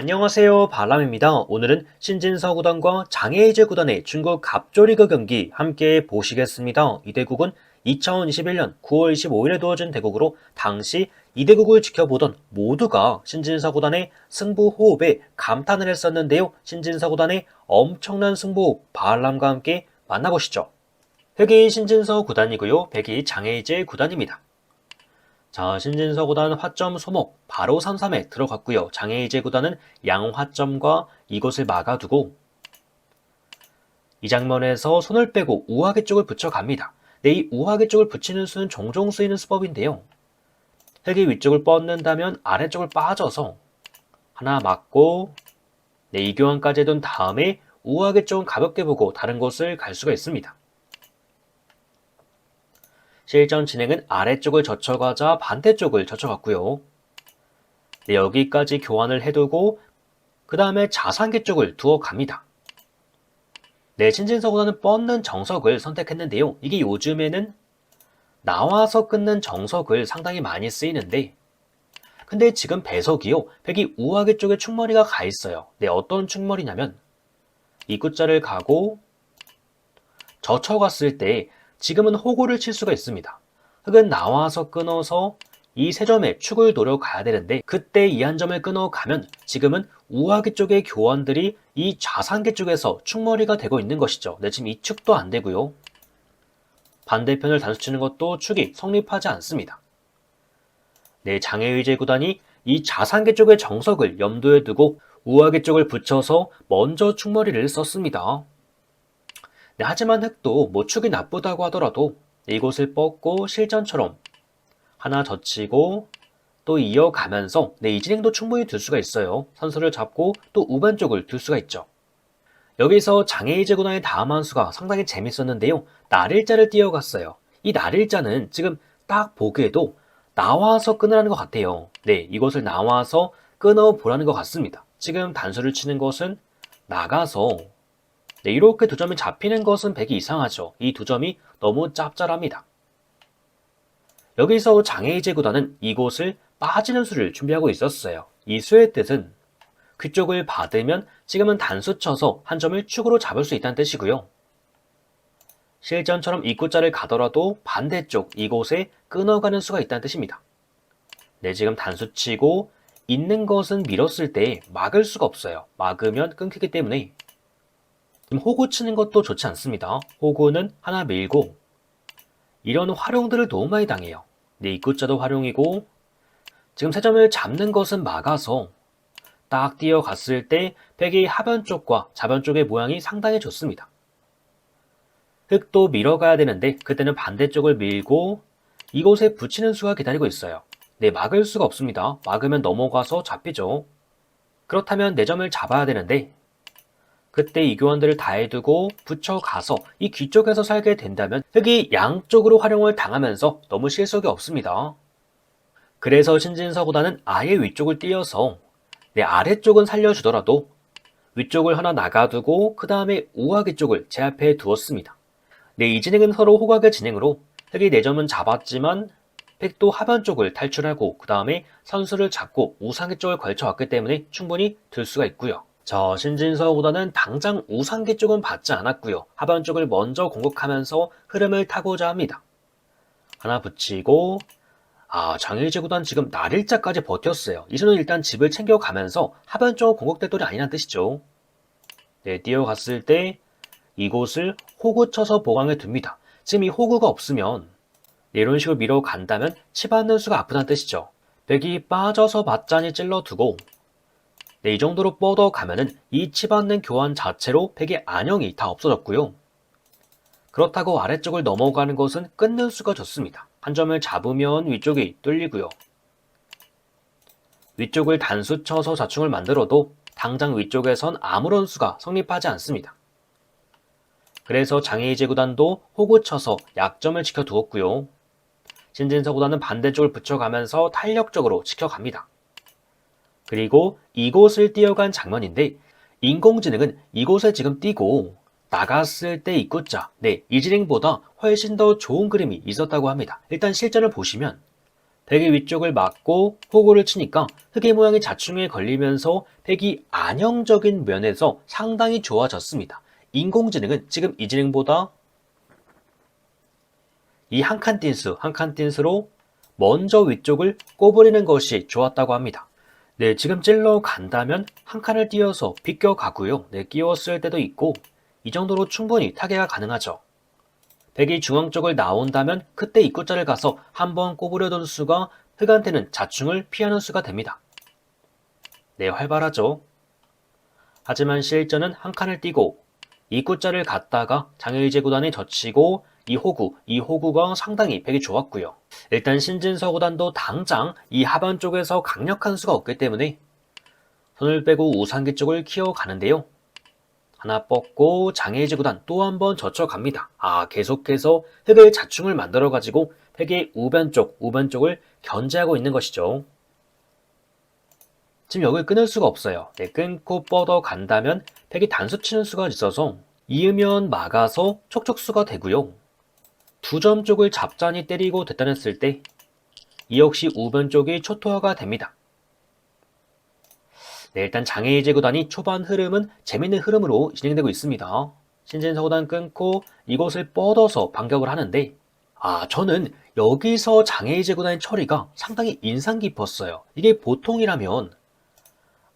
안녕하세요. 바람입니다. 오늘은 신진서 구단과 장애이제 구단의 중국 갑조리그 경기 함께 보시겠습니다. 이 대국은 2021년 9월 25일에 두어진 대국으로 당시 이 대국을 지켜보던 모두가 신진서 구단의 승부 호흡에 감탄을 했었는데요. 신진서 구단의 엄청난 승부 바람과 함께 만나보시죠. 흑이 신진서 구단이고요. 백이 장애이제 구단입니다. 자, 신진서 구단 화점 소목 바로 3-3에 들어갔고요. 장애이제 구단은 양화점과 이곳을 막아두고 이 장면에서 손을 빼고 우하계 쪽을 붙여갑니다. 네, 이 우하계 쪽을 붙이는 수는 종종 쓰이는 수법인데요. 흙이 위쪽을 뻗는다면 아래쪽을 빠져서 하나 맞고 네, 이 교환까지 해둔 다음에 우하계 쪽은 가볍게 보고 다른 곳을 갈 수가 있습니다. 실전 진행은 아래쪽을 젖혀가자 반대쪽을 젖혀갔고요. 네, 여기까지 교환을 해두고 그 다음에 자산계 쪽을 두어 갑니다. 네, 신진서보다는 뻗는 정석을 선택했는데요. 이게 요즘에는 나와서 끊는 정석을 상당히 많이 쓰이는데 근데 지금 배석이요. 백이 우하계 쪽에 충머리가 가 있어요. 네, 어떤 충머리냐면 입구자를 가고 젖혀갔을 때 지금은 호구를 칠 수가 있습니다. 흙은 나와서 끊어서 이 세 점에 축을 노려가야 되는데 그때 이 한 점을 끊어가면 지금은 우하기 쪽의 교원들이 이 좌상계 쪽에서 축머리가 되고 있는 것이죠. 네, 지금 이 축도 안 되고요. 반대편을 단수 치는 것도 축이 성립하지 않습니다. 네, 장애의제 구단이 이 좌상계 쪽의 정석을 염두에 두고 우하계 쪽을 붙여서 먼저 축머리를 썼습니다. 네, 하지만 흙도 뭐 축이 나쁘다고 하더라도 이곳을 뻗고 실전처럼 하나 젖히고 또 이어가면서 네, 이 진행도 충분히 둘 수가 있어요. 선수를 잡고 또 우반 쪽을 둘 수가 있죠. 여기서 장애이제 구단의 다음 한 수가 상당히 재밌었는데요. 날일자를 띄어갔어요. 이 날일자는 지금 딱 보기에도 나와서 끊으라는 것 같아요. 네, 이곳을 나와서 끊어보라는 것 같습니다. 지금 단수를 치는 것은 나가서 네, 이렇게 두 점이 잡히는 것은 백이 이상하죠. 이 두 점이 너무 짭짤합니다. 여기서 장애이제 구단은 이곳을 빠지는 수를 준비하고 있었어요. 이 수의 뜻은 그쪽을 받으면 지금은 단수 쳐서 한 점을 축으로 잡을 수 있다는 뜻이고요. 실전처럼 입구자를 가더라도 반대쪽 이곳에 끊어가는 수가 있다는 뜻입니다. 네, 지금 단수 치고 있는 것은 밀었을 때 막을 수가 없어요. 막으면 끊기기 때문에 지금 호구 치는 것도 좋지 않습니다. 호구는 하나 밀고 이런 활용들을 너무 많이 당해요. 네, 입구자도 활용이고 지금 세 점을 잡는 것은 막아서 딱 뛰어갔을 때 백이 하변 쪽과 좌변 쪽의 모양이 상당히 좋습니다. 흙도 밀어가야 되는데 그때는 반대쪽을 밀고 이곳에 붙이는 수가 기다리고 있어요. 네, 막을 수가 없습니다. 막으면 넘어가서 잡히죠. 그렇다면 내 점을 잡아야 되는데 그때 이 교환들을 다 해두고 붙여가서 이 귀쪽에서 살게 된다면 흙이 양쪽으로 활용을 당하면서 너무 실속이 없습니다. 그래서 신진서보다는 아예 위쪽을 띄어서 내 아래쪽은 살려주더라도 위쪽을 하나 나가두고 그 다음에 우하기 쪽을 제 앞에 두었습니다. 네, 이 진행은 서로 호각의 진행으로 흙이 4점은 잡았지만 팩도 하변 쪽을 탈출하고 그 다음에 선수를 잡고 우상기 쪽을 걸쳐왔기 때문에 충분히 들 수가 있고요. 저 신진서보다는 당장 우상기 쪽은 받지 않았고요. 하반 쪽을 먼저 공격하면서 흐름을 타고자 합니다. 하나 붙이고 아 장일지 구단 지금 날일자까지 버텼어요. 이제는 일단 집을 챙겨가면서 하반 쪽 공격대돌이 아니란 뜻이죠. 네, 뛰어갔을 때 이곳을 호구 쳐서 보강해 둡니다. 지금 이 호구가 없으면 네, 이런 식으로 밀어간다면 치받는 수가 아프다는 뜻이죠. 백이 빠져서 맞자니 찔러두고 네, 이 정도로 뻗어가면은 이 치받는 교환 자체로 백의 안형이 다 없어졌고요. 그렇다고 아래쪽을 넘어가는 것은 끊는 수가 좋습니다. 한 점을 잡으면 위쪽이 뚫리고요. 위쪽을 단수 쳐서 자충을 만들어도 당장 위쪽에선 아무런 수가 성립하지 않습니다. 그래서 장애이제 구단도 호구 쳐서 약점을 지켜두었고요. 신진서 구단은 반대쪽을 붙여가면서 탄력적으로 지켜갑니다. 그리고 이곳을 뛰어간 장면인데 인공지능은 이곳에 지금 뛰고 나갔을 때 입구자, 네, 이 진행보다 훨씬 더 좋은 그림이 있었다고 합니다. 일단 실전을 보시면 백의 위쪽을 막고 호구를 치니까 흑의 모양이 자충에 걸리면서 백이 안형적인 면에서 상당히 좋아졌습니다. 인공지능은 지금 이지능보다 이 한 칸 띵수, 한 칸 띵수로 먼저 위쪽을 꼬부리는 것이 좋았다고 합니다. 네, 지금 찔러 간다면 한 칸을 띄어서 비껴 가고요. 네, 끼웠을 때도 있고 이 정도로 충분히 타개가 가능하죠. 백이 중앙 쪽을 나온다면 그때 입구자를 가서 한번 꼬부려둔 수가 흑한테는 자충을 피하는 수가 됩니다. 네, 활발하죠. 하지만 실전은 한 칸을 띄고 입구자를 갔다가 장애의제 구단에 젖히고 이 호구, 이 호구가 상당히 백이 좋았고요. 일단 신진서 구단도 당장 이 하반 쪽에서 강력한 수가 없기 때문에 손을 빼고 우상기 쪽을 키워가는데요. 하나 뻗고 장애의제 구단 또 한 번 젖혀갑니다. 아 계속해서 흑의 자충을 만들어가지고 흑의 우변 쪽, 우변 쪽을 견제하고 있는 것이죠. 지금 여기를 끊을 수가 없어요. 네, 끊고 뻗어 간다면 팩이 단수 치는 수가 있어서 이으면 막아서 촉촉수가 되고요. 두 점 쪽을 잡잔히 때리고 됐다냈을 때 이 역시 우변 쪽이 초토화가 됩니다. 네, 일단 장애의 제 구단이 초반 흐름은 재밌는 흐름으로 진행되고 있습니다. 신진서 구단 끊고 이곳을 뻗어서 반격을 하는데 아 저는 여기서 장애의 제 구단의 처리가 상당히 인상 깊었어요. 이게 보통이라면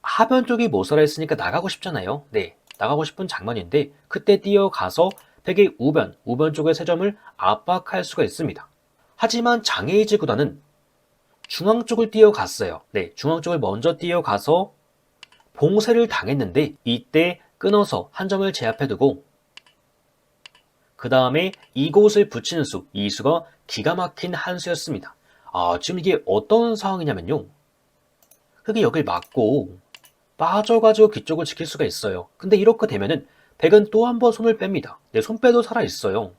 하변 쪽이 모자라했으니까 나가고 싶잖아요. 네, 나가고 싶은 장면인데 그때 뛰어가서 백의 우변, 우변 쪽의 세 점을 압박할 수가 있습니다. 하지만 장애의지 구단은 중앙 쪽을 뛰어갔어요. 네, 중앙 쪽을 먼저 뛰어가서 봉쇄를 당했는데 이때 끊어서 한 점을 제압해두고 그 다음에 이곳을 붙이는 수, 이 수가 기가 막힌 한 수였습니다. 아, 지금 이게 어떤 상황이냐면요. 흑이 여길 막고 빠져가지고 뒤쪽을 지킬 수가 있어요. 근데 이렇게 되면은 백은 또 한 번 손을 뺍니다. 내 손빼도 살아있어요.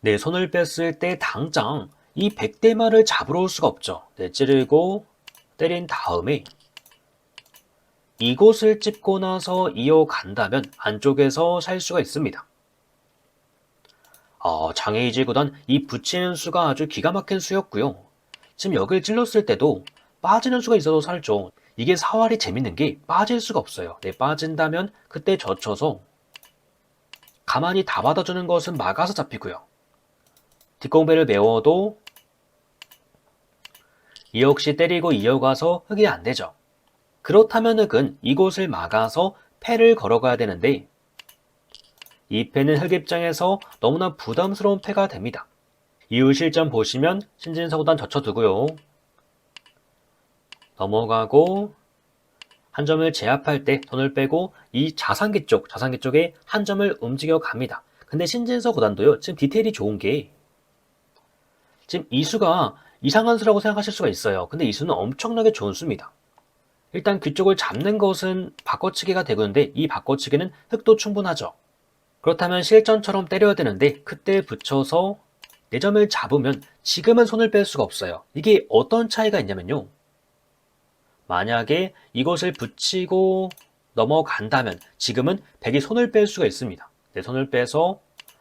내 손을 뺐을 때 당장 이 백대마를 잡으러 올 수가 없죠. 네, 찌르고 때린 다음에 이곳을 찝고 나서 이어간다면 안쪽에서 살 수가 있습니다. 어, 장애이지 구단 이 붙이는 수가 아주 기가 막힌 수였고요. 지금 여길 찔렀을 때도 빠지는 수가 있어도 살죠. 이게 사활이 재밌는 게 빠질 수가 없어요. 네, 빠진다면 그때 젖혀서 가만히 다 받아주는 것은 막아서 잡히고요. 뒷공배를 메워도 이 역시 때리고 이어가서 흑이 안 되죠. 그렇다면 흑은 이곳을 막아서 패를 걸어가야 되는데 이 패는 흑 입장에서 너무나 부담스러운 패가 됩니다. 이후 실전 보시면 신진서구단 젖혀두고요. 넘어가고 한 점을 제압할 때 손을 빼고 이 자산기 쪽, 자산기 쪽에 한 점을 움직여 갑니다. 근데 신진서 구단도요, 지금 디테일이 좋은 게 지금 이 수가 이상한 수라고 생각하실 수가 있어요. 근데 이 수는 엄청나게 좋은 수입니다. 일단 귀 쪽을 잡는 것은 바꿔치기가 되는데 이 바꿔치기는 흑도 충분하죠. 그렇다면 실전처럼 때려야 되는데 그때 붙여서 4점을 잡으면 지금은 손을 뺄 수가 없어요. 이게 어떤 차이가 있냐면요. 만약에 이것을 붙이고 넘어간다면 지금은 백이 손을 뺄 수가 있습니다. 내 손을 빼서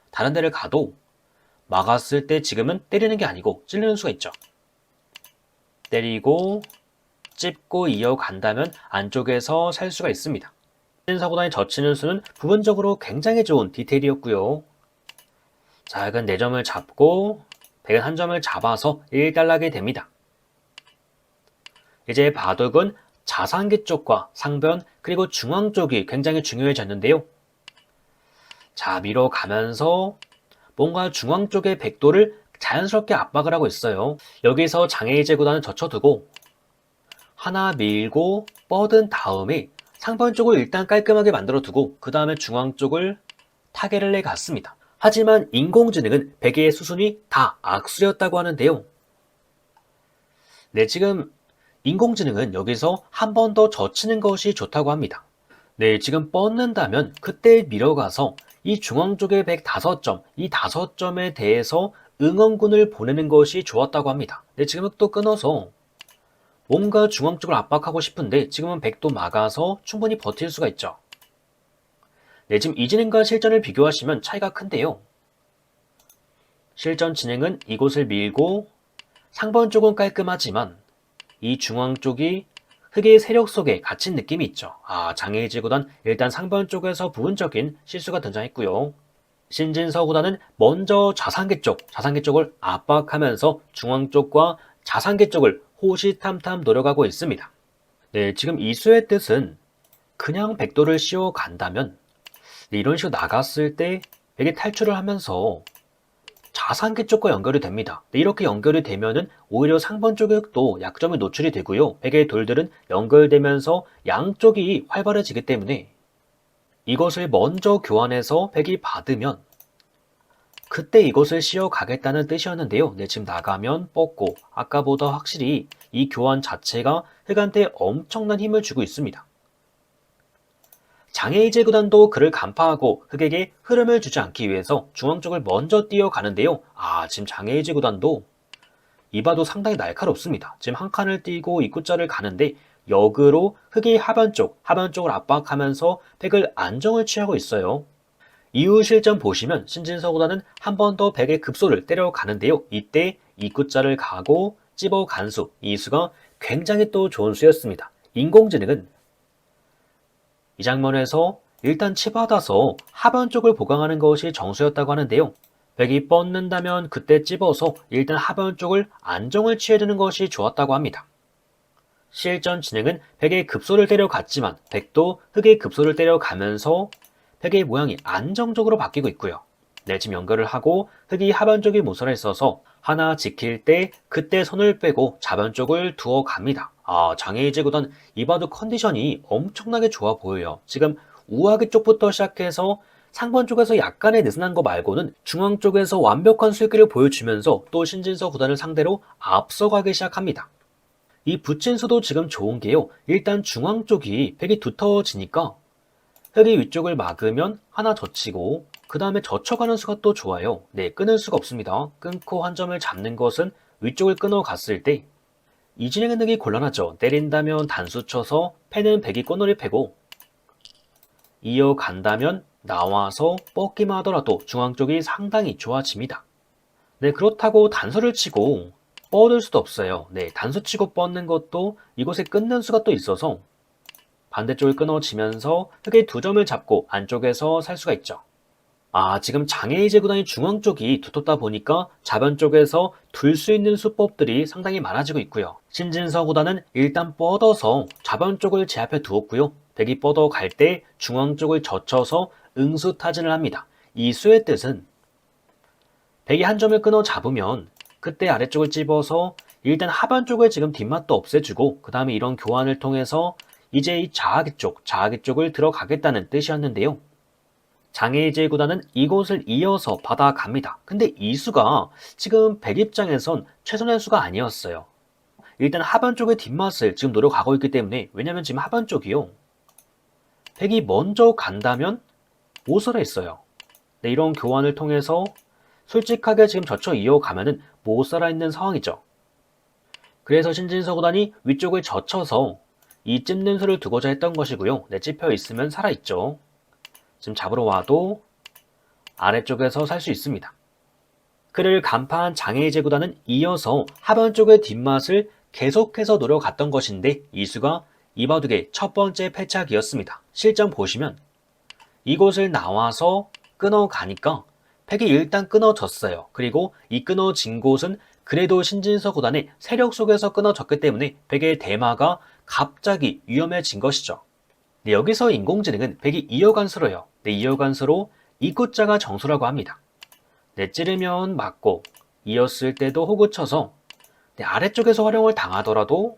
다른 데를 가도 막았을 때 지금은 때리는 게 아니고 찔르는 수가 있죠. 때리고 찝고 이어간다면 안쪽에서 살 수가 있습니다. 사고단이 젖히는 수는 부분적으로 굉장히 좋은 디테일이었고요. 작은 4점을 잡고 백은 한 점을 잡아서 1달라게 됩니다. 이제 바둑은 자산기 쪽과 상변 그리고 중앙 쪽이 굉장히 중요해졌는데요. 자 밀어 가면서 뭔가 중앙 쪽의 백도를 자연스럽게 압박을 하고 있어요. 여기서 장애이제 구단을 젖혀두고 하나 밀고 뻗은 다음에 상변 쪽을 일단 깔끔하게 만들어 두고 그 다음에 중앙 쪽을 타개를 내 갔습니다. 하지만 인공지능은 베개의 수순이 다 악수였다고 하는데요. 네, 지금 인공지능은 여기서 한 번 더 젖히는 것이 좋다고 합니다. 네, 지금 뻗는다면 그때 밀어가서 이 중앙 쪽의 105점, 이 5점에 대해서 응원군을 보내는 것이 좋았다고 합니다. 네, 지금은 또 끊어서 뭔가 중앙 쪽을 압박하고 싶은데 지금은 100도 막아서 충분히 버틸 수가 있죠. 네, 지금 이 진행과 실전을 비교하시면 차이가 큰데요. 실전 진행은 이곳을 밀고 상번 쪽은 깔끔하지만 이 중앙 쪽이 흑의 세력 속에 갇힌 느낌이 있죠. 아, 장애의 지 구단 일단 상번 쪽에서 부분적인 실수가 등장했고요. 신진서 구단은 먼저 자산계 쪽, 자산계 쪽을 압박하면서 중앙 쪽과 자산계 쪽을 호시탐탐 노려가고 있습니다. 네, 지금 이수의 뜻은 그냥 백도를 씌워 간다면 네, 이런 식으로 나갔을 때 백이 탈출을 하면서 자산계 쪽과 연결이 됩니다. 네, 이렇게 연결이 되면은 오히려 상번 쪽에도 약점이 노출이 되고요. 백의 돌들은 연결되면서 양쪽이 활발해지기 때문에 이것을 먼저 교환해서 백이 받으면 그때 이것을 씌어 가겠다는 뜻이었는데요. 네, 지금 나가면 뻗고 아까보다 확실히 이 교환 자체가 흑한테 엄청난 힘을 주고 있습니다. 장애이제 구단도 그를 간파하고 흑에게 흐름을 주지 않기 위해서 중앙 쪽을 먼저 뛰어가는데요. 아, 지금 장애이제 구단도 이봐도 상당히 날카롭습니다. 지금 한 칸을 띄고 입구자를 가는데 역으로 흑의 하반 쪽, 하반 쪽을 압박하면서 백을 안정을 취하고 있어요. 이후 실전 보시면 신진서 구단은 한번 더 백의 급소를 때려가는데요. 이때 입구자를 가고 찝어 간수, 이 수가 굉장히 또 좋은 수였습니다. 인공지능은 이 장면에서 일단 치받아서 하반 쪽을 보강하는 것이 정수였다고 하는데요. 백이 뻗는다면 그때 찝어서 일단 하반 쪽을 안정을 취해야 되는 것이 좋았다고 합니다. 실전 진행은 백의 급소를 때려갔지만 백도 흑의 급소를 때려가면서 백의 모양이 안정적으로 바뀌고 있고요. 내집 연결을 하고 흑이 하반 쪽에 모서리에 있어서 하나 지킬 때 그때 손을 빼고 자변 쪽을 두어 갑니다. 아, 장애이제 구단 이바도 컨디션이 엄청나게 좋아 보여요. 지금 우아기 쪽부터 시작해서 상번 쪽에서 약간의 느슨한 거 말고는 중앙 쪽에서 완벽한 술기를 보여주면서 또 신진서 구단을 상대로 앞서가기 시작합니다. 이 부친수도 지금 좋은 게요. 일단 중앙 쪽이 백이 두터워지니까 흑이 위쪽을 막으면 하나 젖히고 그 다음에 젖혀가는 수가 또 좋아요. 네, 끊을 수가 없습니다. 끊고 한 점을 잡는 것은 위쪽을 끊어갔을 때 이 진행은 흑이 곤란하죠. 때린다면 단수 쳐서 패는 백이 꼬너리 패고 이어간다면 나와서 뻗기만 하더라도 중앙 쪽이 상당히 좋아집니다. 네, 그렇다고 단수를 치고 뻗을 수도 없어요. 네, 단수 치고 뻗는 것도 이곳에 끊는 수가 또 있어서 반대쪽을 끊어지면서 흑의 두 점을 잡고 안쪽에서 살 수가 있죠. 아, 지금 장애이제 구단의 중앙 쪽이 두텁다 보니까 자변 쪽에서 둘 수 있는 수법들이 상당히 많아지고 있고요. 신진서 구단은 일단 뻗어서 자변 쪽을 제압해 두었고요. 백이 뻗어 갈 때 중앙 쪽을 젖혀서 응수 타진을 합니다. 이 수의 뜻은 백이 한 점을 끊어 잡으면 그때 아래쪽을 찝어서 일단 하반 쪽을 지금 뒷맛도 없애주고 그 다음에 이런 교환을 통해서 이제 이 자하기 쪽, 자하기 쪽을 들어가겠다는 뜻이었는데요. 장애이제 구단은 이곳을 이어서 받아갑니다. 근데 이 수가 지금 백 입장에선 최선의 수가 아니었어요. 일단 하반 쪽의 뒷맛을 지금 노려가고 있기 때문에 왜냐면 지금 하반 쪽이요. 백이 먼저 간다면 모서리에 있어요. 네, 이런 교환을 통해서 솔직하게 지금 젖혀 이어가면은 못 살아있는 상황이죠. 그래서 신진서 구단이 위쪽을 젖혀서 이 찝는 수를 두고자 했던 것이고요. 네, 찝혀 있으면 살아있죠. 지금 잡으러 와도 아래쪽에서 살 수 있습니다. 그를 간파한 장애이제 구단은 이어서 하반 쪽의 뒷맛을 계속해서 노려갔던 것인데 이수가 이바둑의 첫 번째 패착이었습니다. 실전 보시면 이곳을 나와서 끊어가니까 팩이 일단 끊어졌어요. 그리고 이 끊어진 곳은 그래도 신진서 구단의 세력 속에서 끊어졌기 때문에 백의 대마가 갑자기 위험해진 것이죠. 네, 여기서 인공지능은 백이 이어간 수로요. 네, 이어간 수로 이구자가 정수라고 합니다. 네, 찌르면 맞고 이었을 때도 호구 쳐서 네, 아래쪽에서 활용을 당하더라도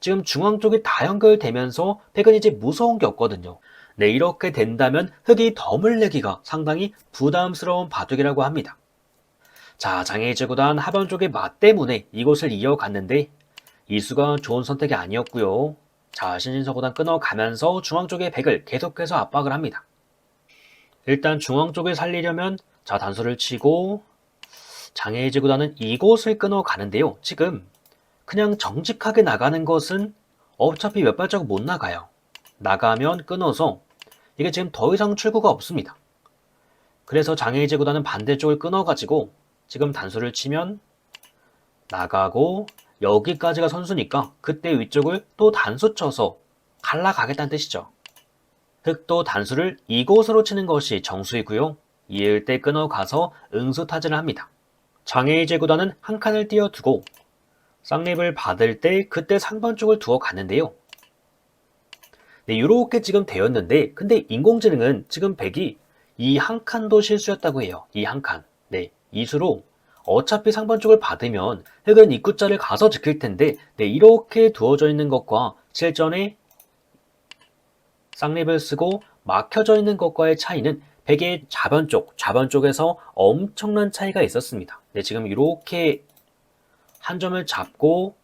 지금 중앙 쪽이 다 연결되면서 백은 이제 무서운 게 없거든요. 네, 이렇게 된다면 흑이 덤을 내기가 상당히 부담스러운 바둑이라고 합니다. 자, 장애이제 구단 하반 쪽의 맛 때문에 이곳을 이어갔는데 이수가 좋은 선택이 아니었고요. 자, 신진서 구단 끊어가면서 중앙 쪽의 백을 계속해서 압박을 합니다. 일단 중앙 쪽을 살리려면 자, 단수를 치고 장애이제 구단은 이곳을 끊어가는데요. 지금 그냥 정직하게 나가는 것은 어차피 몇 발자국 못 나가요. 나가면 끊어서 이게 지금 더 이상 출구가 없습니다. 그래서 장애이제 구단은 반대쪽을 끊어가지고 지금 단수를 치면 나가고 여기까지가 선수니까 그때 위쪽을 또 단수 쳐서 갈라가겠다는 뜻이죠. 흑도 단수를 이곳으로 치는 것이 정수이고요. 이을 때 끊어가서 응수 타진을 합니다. 장애의 제구단은 한 칸을 띄어두고 쌍립을 받을 때 그때 상반 쪽을 두어 가는데요. 네, 이렇게 지금 되었는데 근데 인공지능은 지금 백이 이 한 칸도 실수였다고 해요. 이 한 칸. 네, 이수로 어차피 상반 쪽을 받으면 흑은 입구자를 가서 지킬 텐데 네, 이렇게 두어져 있는 것과 실전에 쌍립을 쓰고 막혀져 있는 것과의 차이는 백의 좌변 쪽, 좌변 쪽에서 엄청난 차이가 있었습니다. 네, 지금 이렇게 한 점을 잡고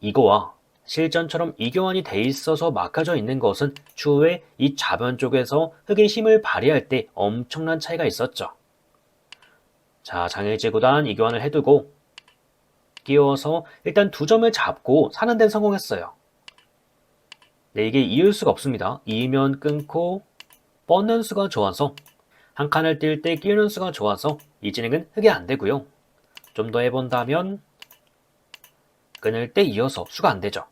이거와 실전처럼 이교환이 돼 있어서 막혀져 있는 것은 추후에 이 좌변 쪽에서 흑의 힘을 발휘할 때 엄청난 차이가 있었죠. 자, 장애제구단 이교환을 해두고 끼워서 일단 두 점을 잡고 사는 데는 성공했어요. 네, 이게 이을 수가 없습니다. 이면 끊고 뻗는 수가 좋아서 한 칸을 뛸 때 끼우는 수가 좋아서 이 진행은 흑이 안 되고요. 좀 더 해본다면 끊을 때 이어서 수가 안 되죠.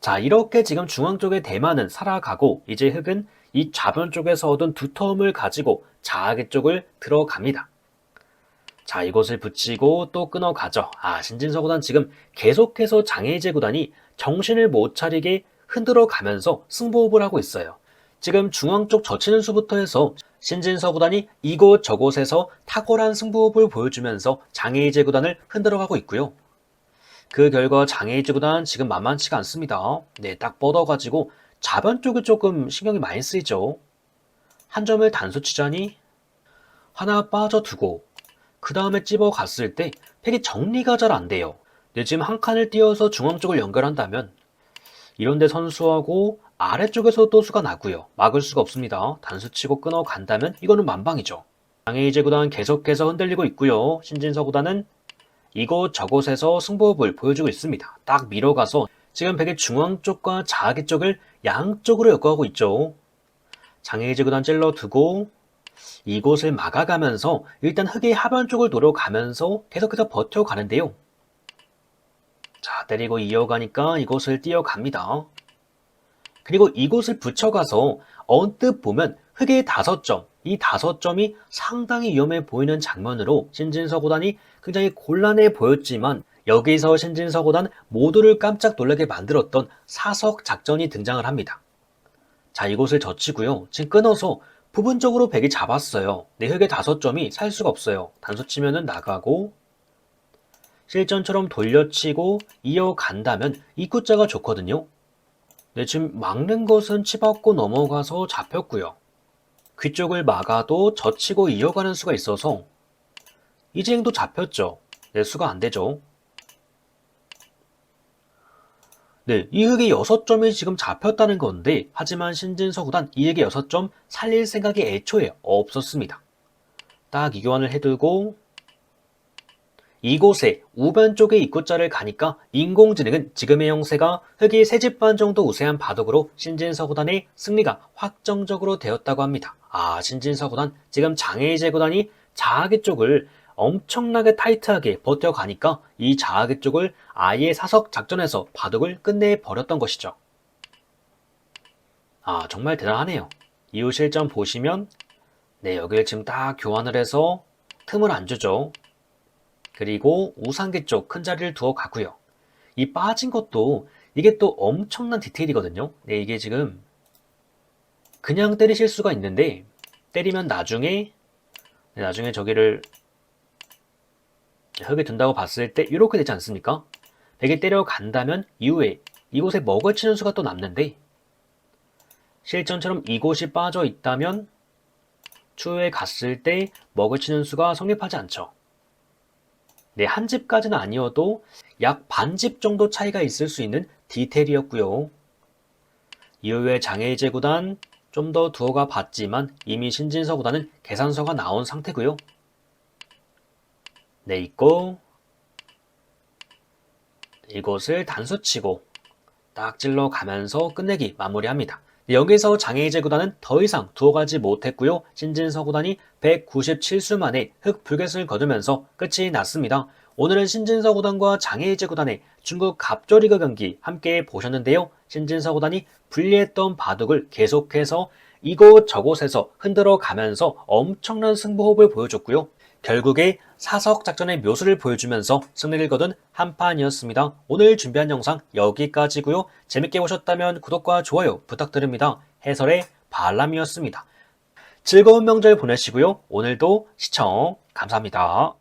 자, 이렇게 지금 중앙 쪽의 대만은 살아가고 이제 흑은 이 좌변 쪽에서 얻은 두터움을 가지고 자아계 쪽을 들어갑니다. 자, 이곳을 붙이고 또 끊어가죠. 아, 신진서 구단 지금 계속해서 장애제 구단이 정신을 못 차리게 흔들어 가면서 승부업을 하고 있어요. 지금 중앙 쪽 젖히는 수부터 해서 신진서 구단이 이곳 저곳에서 탁월한 승부업을 보여주면서 장애이제 구단을 흔들어 가고 있고요. 그 결과 장애이제 구단 지금 만만치가 않습니다. 네, 딱 뻗어가지고 좌변 쪽이 조금 신경이 많이 쓰이죠. 한 점을 단수 치자니 하나 빠져두고 그 다음에 찝어갔을 때 팩이 정리가 잘 안 돼요. 네, 지금 한 칸을 띄어서 중앙 쪽을 연결한다면 이런데 선수하고 아래쪽에서 또 수가 나고요. 막을 수가 없습니다. 단수 치고 끊어 간다면 이거는 만방이죠. 장애이제 구단 계속해서 흔들리고 있고요. 신진서 구단은 이곳 저곳에서 승부업을 보여주고 있습니다. 딱 밀어가서 지금 백의 중앙 쪽과 자아기 쪽을 양쪽으로 엮어가고 있죠. 장애이제 구단 찔러두고 이곳을 막아가면서 일단 흑의 하변 쪽을 노려가면서 계속해서 버텨가는데요. 자, 때리고 이어가니까 이곳을 뛰어갑니다. 그리고 이곳을 붙여가서 언뜻 보면 흑의 다섯 점, 이 다섯 점이 상당히 위험해 보이는 장면으로 신진서 구단이 굉장히 곤란해 보였지만 여기서 신진서 구단 모두를 깜짝 놀라게 만들었던 사석 작전이 등장을 합니다. 자, 이곳을 젖히고요. 지금 끊어서 부분적으로 백이 잡았어요. 내 흑의 다섯 점이 살 수가 없어요. 단수 치면은 나가고 실전처럼 돌려치고 이어간다면 입구자가 좋거든요. 네, 지금 막는 것은 치받고 넘어가서 잡혔고요. 귀 쪽을 막아도 젖히고 이어가는 수가 있어서 이 진행도 잡혔죠. 네, 수가 안 되죠. 네, 이 흑의 6점이 지금 잡혔다는 건데 하지만 신진서 구단 이 흑의 6점 살릴 생각이 애초에 없었습니다. 딱 이 교환을 해두고 이곳에 우변 쪽의 입구자를 가니까 인공지능은 지금의 형세가 흑이 세집반 정도 우세한 바둑으로 신진서 구단의 승리가 확정적으로 되었다고 합니다. 아, 신진서 구단 지금 장애이제 구단이 자아기 쪽을 엄청나게 타이트하게 버텨가니까 이 자아기 쪽을 아예 사석 작전에서 바둑을 끝내버렸던 것이죠. 아, 정말 대단하네요. 이후 실전 보시면 네, 여기를 지금 딱 교환을 해서 틈을 안 주죠. 그리고 우상계 쪽 큰 자리를 두어 가고요. 이 빠진 것도 이게 또 엄청난 디테일이거든요. 네, 이게 지금 그냥 때리실 수가 있는데 때리면 나중에 네, 나중에 저기를 흙에 둔다고 봤을 때 이렇게 되지 않습니까? 백에 때려간다면 이후에 이곳에 먹을 치는 수가 또 남는데 실전처럼 이곳이 빠져 있다면 추후에 갔을 때 먹을 치는 수가 성립하지 않죠. 네, 한 집까지는 아니어도 약 반 집 정도 차이가 있을 수 있는 디테일이었고요. 이후에 장애이제 구단 좀 더 두어가 봤지만 이미 신진서 구단은 계산서가 나온 상태고요. 네, 있고 이곳을 단수치고 딱 찔러 가면서 끝내기 마무리합니다. 네, 여기서 장애이제 구단은 더 이상 두어가지 못했고요. 신진서 구단이 197수 만에 흑불get을 거두면서 끝이 났습니다. 오늘은 신진서 구단과 장애이제 구단의 중국 갑조리그 경기 함께 보셨는데요. 신진서 구단이 불리했던 바둑을 계속해서 이곳 저곳에서 흔들어 가면서 엄청난 승부호흡을 보여줬고요. 결국에 사석 작전의 묘수를 보여주면서 승리를 거둔 한 판이었습니다. 오늘 준비한 영상 여기까지고요. 재밌게 보셨다면 구독과 좋아요 부탁드립니다. 해설의 발람이었습니다. 즐거운 명절 보내시고요. 오늘도 시청 감사합니다.